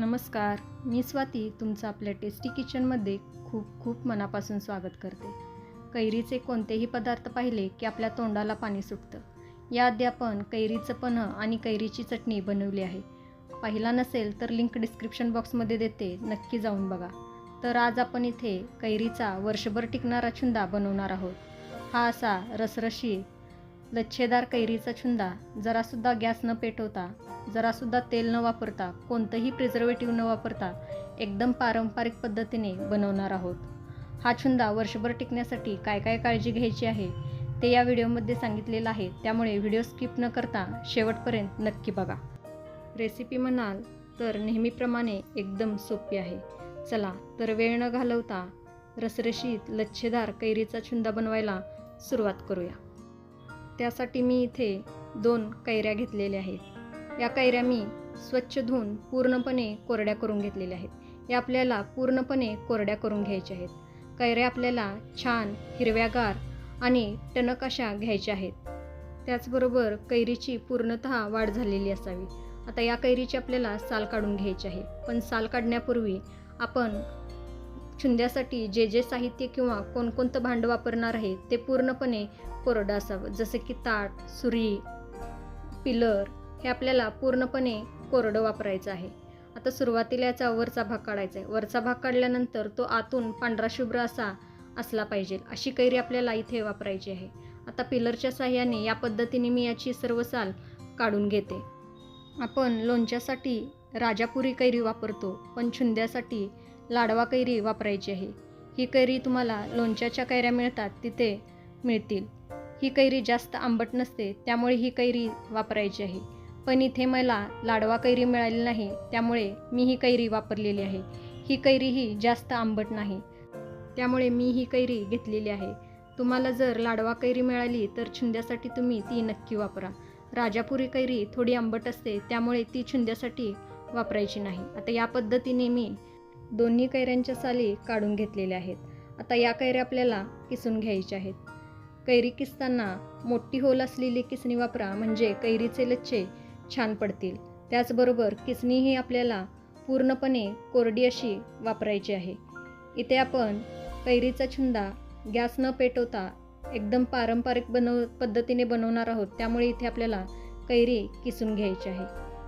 नमस्कार मी स्वाती तुमचं आपल्या टेस्टी किचनमध्ये खूप खूप मनापासून स्वागत करते. कैरीचे कोणतेही पदार्थ पाहिले की आपल्या तोंडाला पाणी सुटतं. याआधी आपण कैरीचं पन्हं आणि कैरीची चटणी बनवली आहे. पाहिला नसेल तर लिंक डिस्क्रिप्शन बॉक्समध्ये देते नक्की जाऊन बघा. तर आज आपण इथे कैरीचा वर्षभर टिकणारा छुंदा बनवणार आहोत. हा असा रसरशी लच्छेदार कैरीचा छुंदा. जरासुद्धा गॅस न पेटवता जरासुद्धा तेल न वापरता कोणतंही प्रिझर्वेटिव्ह न वापरता एकदम पारंपरिक पद्धतीने बनवणार आहोत. हा छुंदा वर्षभर टिकण्यासाठी काय काय काळजी घ्यायची आहे ते या व्हिडिओमध्ये सांगितलेलं आहे. त्यामुळे व्हिडिओ स्किप न करता शेवटपर्यंत नक्की बघा. रेसिपी म्हणाल तर नेहमीप्रमाणे एकदम सोपी आहे. चला तर वेळ न घालवता रसरशीत लच्छेदार कैरीचा छुंदा बनवायला सुरुवात करूया. त्यासाठी मी इथे दोन कैऱ्या घेतलेल्या आहेत. या कैऱ्या मी स्वच्छ धुवून पूर्णपणे कोरड्या करून घेतलेल्या आहेत. या आपल्याला पूर्णपणे कोरड्या करून घ्यायच्या आहेत. कैऱ्या आपल्याला छान हिरव्यागार आणि टणक अशा घ्यायच्या आहेत. त्याचबरोबर कैरीची पूर्णतः वाढ झालेली असावी. आता या कैरीची आपल्याला साल काढून घ्यायची आहे. पण साल काढण्यापूर्वी आपण छुंद्यासाठी जे जे साहित्य किंवा कोणकोणतं भांडं वापरणार आहे ते पूर्णपणे कोरडं असावं. जसं की ताट सुरी पिलर हे आपल्याला पूर्णपणे कोरडं वापरायचं आहे. आता सुरुवातीला याचा वरचा भाग काढायचा आहे. वरचा भाग काढल्यानंतर तो आतून पांढरा शुभ्र असा असला पाहिजे. अशी कैरी आपल्याला इथे वापरायची आहे. आता पिलरच्या साह्याने या पद्धतीने मी याची सर्व साल काढून घेते. आपण लोणच्यासाठी राजापुरी कैरी वापरतो पण छुंद्यासाठी लाडवा कैरी वापरायची आहे. ही कैरी तुम्हाला लोणच्याच्या कैऱ्या मिळतात तिथे मिळतील. ही कैरी जास्त आंबट नसते त्यामुळे ही कैरी वापरायची आहे. पण इथे मला लाडवा कैरी मिळाली नाही त्यामुळे मी ही कैरी वापरलेली आहे. ही कैरी ही जास्त आंबट नाही त्यामुळे मी ही कैरी घेतलेली आहे. तुम्हाला जर लाडवा कैरी मिळाली तर छुंद्यासाठी तुम्ही ती नक्की वापरा. राजापुरी कैरी थोडी आंबट असते त्यामुळे ती छुंद्यासाठी वापरायची नाही. आता या पद्धतीने मी दोन्ही कैऱ्यांच्या साली काढून घेतलेल्या आहेत. आता या कैऱ्या आपल्याला किसून घ्यायच्या आहेत. कैरी किसताना मोठी होल असलेली किसणी वापरा म्हणजे कैरीचे लच्छे छान पडतील. त्याचबरोबर किसणी ही आपल्याला पूर्णपणे कोरडी अशी वापरायची आहे. इथे आपण कैरीचा छुंदा गॅस न पेटवता एकदम पारंपरिक बनव पद्धतीने बनवणार आहोत. त्यामुळे इथे आपल्याला कैरी किसून घ्यायची आहे.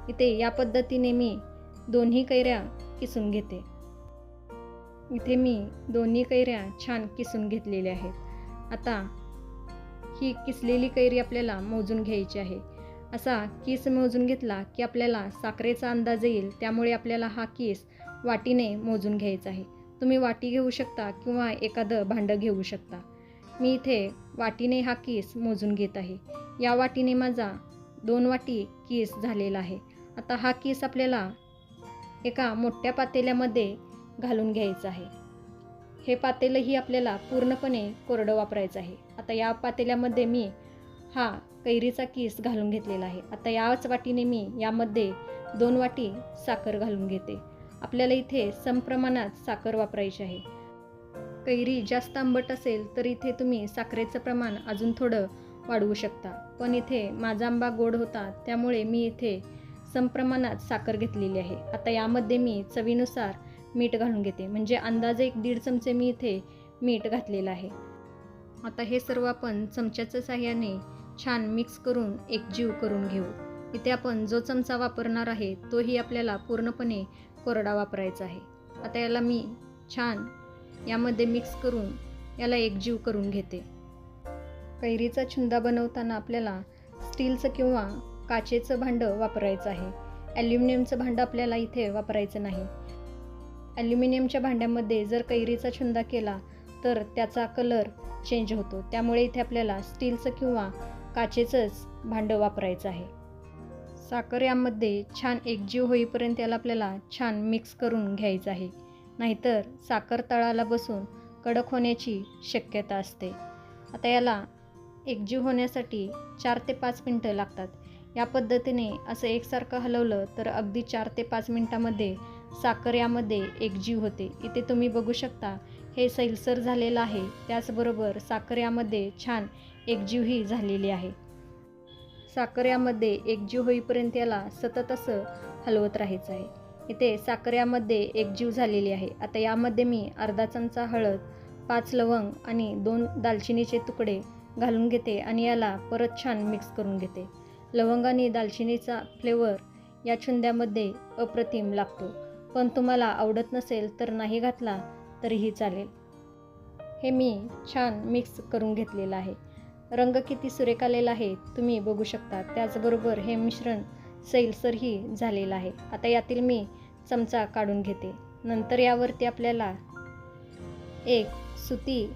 इथे या पद्धतीने मी दोन्ही कैऱ्या किसून घेते. इथे मी दोन्ही कैऱ्या छान किसून घेतलेल्या आहेत. आता ही किसलेली कैरी आपल्याला मोजून घ्यायची आहे. असा किस मोजून घेतला की आपल्याला साखरेचा अंदाज येईल त्यामुळे आपल्याला हा किस वाटीने मोजून घ्यायचा आहे. तुम्ही वाटी घेऊ शकता किंवा एखादं भांडं घेऊ शकता. मी इथे वाटीने हा किस मोजून घेत आहे. या वाटीने माझा दोन वाटी किस झालेला आहे. आता हा किस आपल्याला एका मोठ्या पातेल्यामध्ये घालून घ्यायचं आहे. हे पातेलंही आपल्याला पूर्णपणे कोरडं वापरायचं आहे. आता या पातेल्यामध्ये मी हा कैरीचा किस घालून घेतलेला आहे. आता याच वाटीने मी यामध्ये दोन वाटी साखर घालून घेते. आपल्याला इथे समप्रमाणात साखर वापरायची आहे. कैरी जास्त आंबट असेल तर इथे तुम्ही साखरेचं प्रमाण अजून थोडं वाढवू शकता. पण इथे माझा आंबा गोड होता त्यामुळे मी इथे समप्रमाणात साखर घेतलेली आहे. आता यामध्ये मी चवीनुसार मीठ घालून घेते. म्हणजे अंदाजे एक दीड चमचे मी इथे मीठ घातलेलं आहे. आता हे सर्व आपण चमच्याच्या साह्याने छान मिक्स करून एकजीव करून घेऊ. इथे आपण जो चमचा वापरणार आहे तोही आपल्याला पूर्णपणे कोरडा वापरायचा आहे. आता याला मी छान यामध्ये मिक्स करून याला एकजीव करून घेते. कैरीचा छुंदा बनवताना आपल्याला स्टीलचं किंवा काचेचं भांडं वापरायचं आहे. ॲल्युमिनियमचं भांडं आपल्याला इथे वापरायचं नाही. ॲल्युमिनियमच्या भांड्यामध्ये जर कैरीचा छुंदा केला तर त्याचा कलर चेंज होतो. त्यामुळे इथे आपल्याला स्टीलचं किंवा काचेचंच भांडं वापरायचं आहे. साखर यामध्ये छान एकजीव होईपर्यंत याला आपल्याला छान मिक्स करून घ्यायचं आहे. नाहीतर साखर तळाला बसून कडक होण्याची शक्यता असते. आता याला एकजीव होण्यासाठी चार ते पाच मिनटं लागतात. या पद्धतीने असं एकसारखं हलवलं तर अगदी चार ते पाच मिनटामध्ये साखर यामध्ये एकजीव होते. इथे तुम्ही बघू शकता हे सैलसर झालेलं आहे. त्याचबरोबर साखर यामध्ये छान एकजीवही झालेली आहे. साखर यामध्ये एकजीव होईपर्यंत याला सतत असं हलवत राहायचं आहे. इथे साखर यामध्ये एकजीव झालेली आहे. आता यामध्ये मी अर्धा चमचा हळद पाच लवंग आणि दोन दालचिनीचे तुकडे घालून घेते आणि याला परत छान मिक्स करून घेते. लवंग आणि दालचिनीचा फ्लेवर या छुंद्यामध्ये अप्रतिम लागतो. पण तुम्हाला आवडत नसेल तर नाही घातला तरीही चालेल. हे मी छान मिक्स करून घेतलेलं आहे. रंग किती सुरेख आलेला आहे तुम्ही बघू शकता. त्याचबरोबर हे मिश्रण सैलसरही झालेलं आहे. आता यातील मी चमचा काढून घेते. नंतर यावरती आपल्याला एक सुती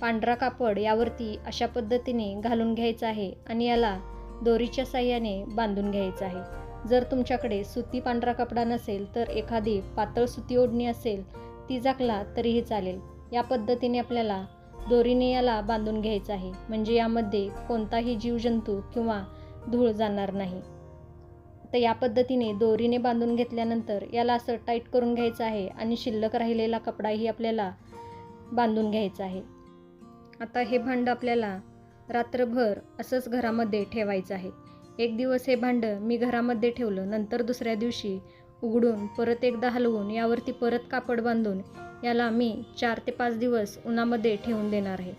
पांढरा कापड यावरती अशा पद्धतीने घालून घ्यायचं आहे आणि याला दोरीच्या साह्याने बांधून घ्यायचं आहे. जर तुमच्याकडे सुती पांढरा कपडा नसेल तर एखादी पातळ सुती ओढणी असेल ती झाकला तरीही चालेल. या पद्धतीने आपल्याला दोरीने याला बांधून घ्यायचं आहे. म्हणजे यामध्ये कोणताही जीवजंतू किंवा धूळ जाणार नाही. तर या पद्धतीने दोरीने बांधून घेतल्यानंतर याला असं टाईट करून घ्यायचं आहे आणि शिल्लक राहिलेला कपडाही आपल्याला बांधून घ्यायचा आहे. आता हे भांडं आपल्याला रात्रभर असंच घरामध्ये ठेवायचं आहे. एक दिवस हे भांडं मी घरामध्ये ठेवलं नंतर दुसऱ्या दिवशी उघडून परत एकदा हलवून यावरती परत कापड बांधून याला मी चार ते पाच दिवस उन्हामध्ये ठेवून देणार आहे.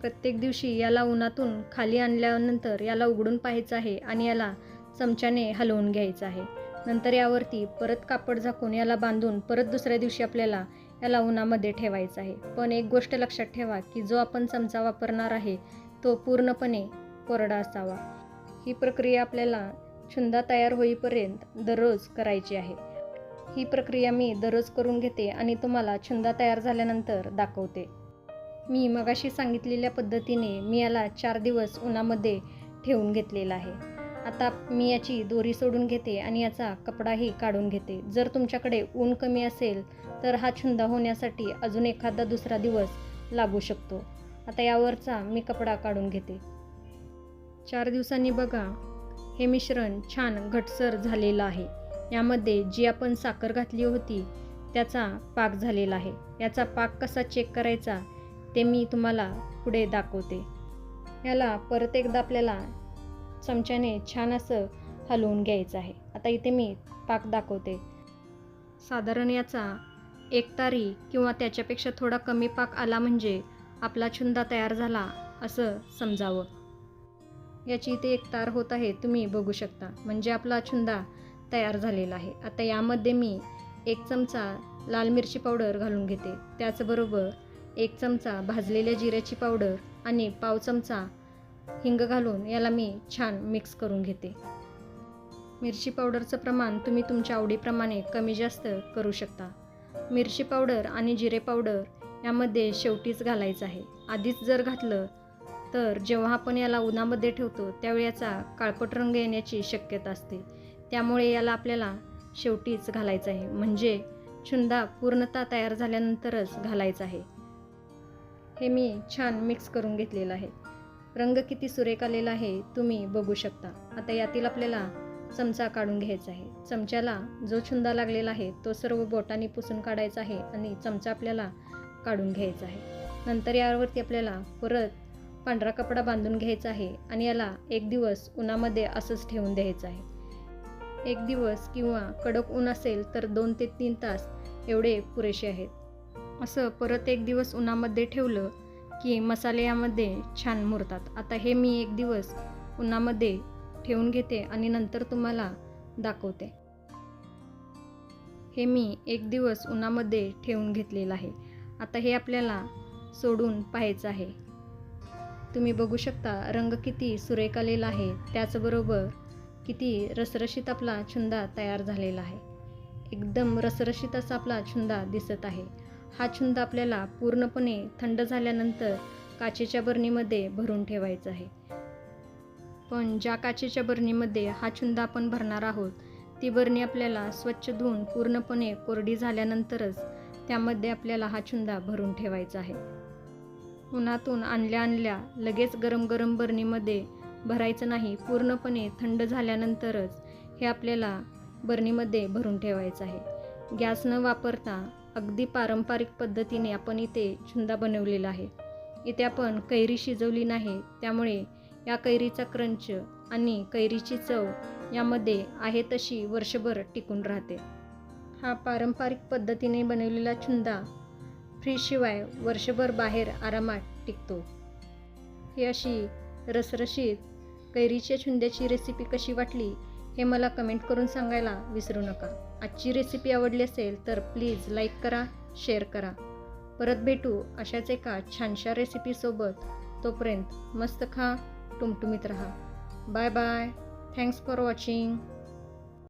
प्रत्येक दिवशी याला उन्हातून खाली आणल्यानंतर याला उघडून पाहायचं आहे आणि याला चमच्याने हलवून घ्यायचं आहे. नंतर यावरती परत कापड झाकून याला बांधून परत दुसऱ्या दिवशी आपल्याला याला उन्हामध्ये ठेवायचं आहे. पण एक गोष्ट लक्षात ठेवा की जो आपण चमचा वापरणार आहे तो पूर्णपणे कोरडा असावा. ही प्रक्रिया आपल्याला छुंदा तयार होईपर्यंत दररोज करायची आहे. ही प्रक्रिया मी दररोज करून घेते आणि तुम्हाला छुंदा तयार झाल्यानंतर दाखवते. मी मगाशी सांगितलेल्या पद्धतीने मी याला चार दिवस उन्हामध्ये ठेवून घेतलेला आहे. आता मी याची दोरी सोडून घेते आणि याचा कपडाही काढून घेते. जर तुमच्याकडे ऊन कमी असेल तर हा छुंदा होण्यासाठी अजून एखादा दुसरा दिवस लागू शकतो. आता यावरचा मी कपडा काढून घेते. चार दिवसांनी बघा हे मिश्रण छान घटसर झालेलं आहे. यामध्ये जी आपण साखर घातली होती त्याचा पाक झालेला आहे. याचा पाक कसा चेक करायचा ते मी तुम्हाला पुढे दाखवते. याला परत एकदा आपल्याला चमच्याने छान असं हलवून घ्यायचं आहे. आता इथे मी पाक दाखवते. साधारण याचा एक तारी किंवा त्याच्यापेक्षा थोडा कमी पाक आला म्हणजे आपला छुंदा तयार झाला असं समजावं. याची इथे एक तार होत आहे तुम्ही बघू शकता. म्हणजे आपला छुंदा तयार झालेला आहे. आता यामध्ये मी एक चमचा लाल मिरची पावडर घालून घेते. त्याचबरोबर एक चमचा भाजलेल्या जिऱ्याची पावडर आणि पाव चमचा हिंग घालून याला मी छान मिक्स करून घेते. मिरची पावडरचं प्रमाण तुम्ही तुमच्या आवडीप्रमाणे कमी जास्त करू शकता. मिरची पावडर आणि जिरे पावडर यामध्ये शेवटीच घालायचं आहे. आधीच जर घातलं तर जेव्हा आपण याला उन्हामध्ये ठेवतो त्यावेळी याचा काळपट रंग येण्याची शक्यता असते. त्यामुळे याला आपल्याला शेवटीच घालायचं आहे. म्हणजे छुंदा पूर्णतः तयार झाल्यानंतरच घालायचा आहे. हे मी छान मिक्स करून घेतलेलं आहे. रंग किती सुरेख आलेला आहे तुम्ही बघू शकता. आता यातील आपल्याला चमचा काढून घ्यायचा आहे. चमच्याला जो छुंदा लागलेला आहे तो सर्व बोटाने पुसून काढायचा आहे आणि चमचा आपल्याला काढून घ्यायचा आहे. नंतर यावरती आपल्याला परत पांढरा कपडा बांधून घ्यायचा आहे आणि याला एक दिवस उन्हामध्ये असंच ठेवून द्यायचं आहे. एक दिवस किंवा कडक ऊन असेल तर दोन ते तीन तास एवढे पुरेसे आहेत. असं परत एक दिवस उन्हामध्ये ठेवलं की मसाले यामध्ये छान मुरतात. आता हे मी एक दिवस उन्हामध्ये ठेवून घेते आणि नंतर तुम्हाला दाखवते. हे मी एक दिवस उन्हामध्ये ठेवून घेतलेलं आहे. आता हे आपल्याला सोडून पाहायचं आहे. तुम्ही बघू शकता रंग किती सुरेख आलेला आहे. त्याचबरोबर किती रसरशीत आपला छुंदा तयार झालेला आहे. एकदम रसरशीत असा आपला छुंदा दिसत आहे. हा छुंदा आपल्याला पूर्णपणे थंड झाल्यानंतर काचेच्या बरणीमध्ये भरून ठेवायचा आहे. पण ज्या काचेच्या बरणीमध्ये हा छुंदा आपण भरणार आहोत ती बरणी आपल्याला स्वच्छ धुवून पूर्णपणे कोरडी झाल्यानंतरच त्यामध्ये आपल्याला हा छुंदा भरून ठेवायचा आहे. उन्हातून आणल्या आणल्या लगेच गरम गरम बरणीमध्ये भरायचं नाही पूर्णपणे थंड झाल्यानंतरच हे आपल्याला बरणीमध्ये भरून ठेवायचं आहे. गॅस न वापरता अगदी पारंपरिक पद्धतीने आपण इथे छुंदा बनवलेला आहे. इथे आपण कैरी शिजवली नाही त्यामुळे या कैरीचा क्रंच आणि कैरीची चव यामध्ये आहे तशी वर्षभर टिकून राहते. हा पारंपरिक पद्धतीने बनवलेला छुंदा फ्रीजशिवाय वर्षभर बाहेर आरामात टिकतो. ही अशी रसरशीत कैरीच्या छुंद्याची रेसिपी कशी वाटली हे मला कमेंट करून सांगायला विसरू नका. आजची रेसिपी आवडली असेल तर प्लीज लाईक करा शेअर करा. परत भेटू अशाच एका छानशा रेसिपीसोबत तोपर्यंत मस्त खा टुमटुमीत राहा. Bye bye thanks for watching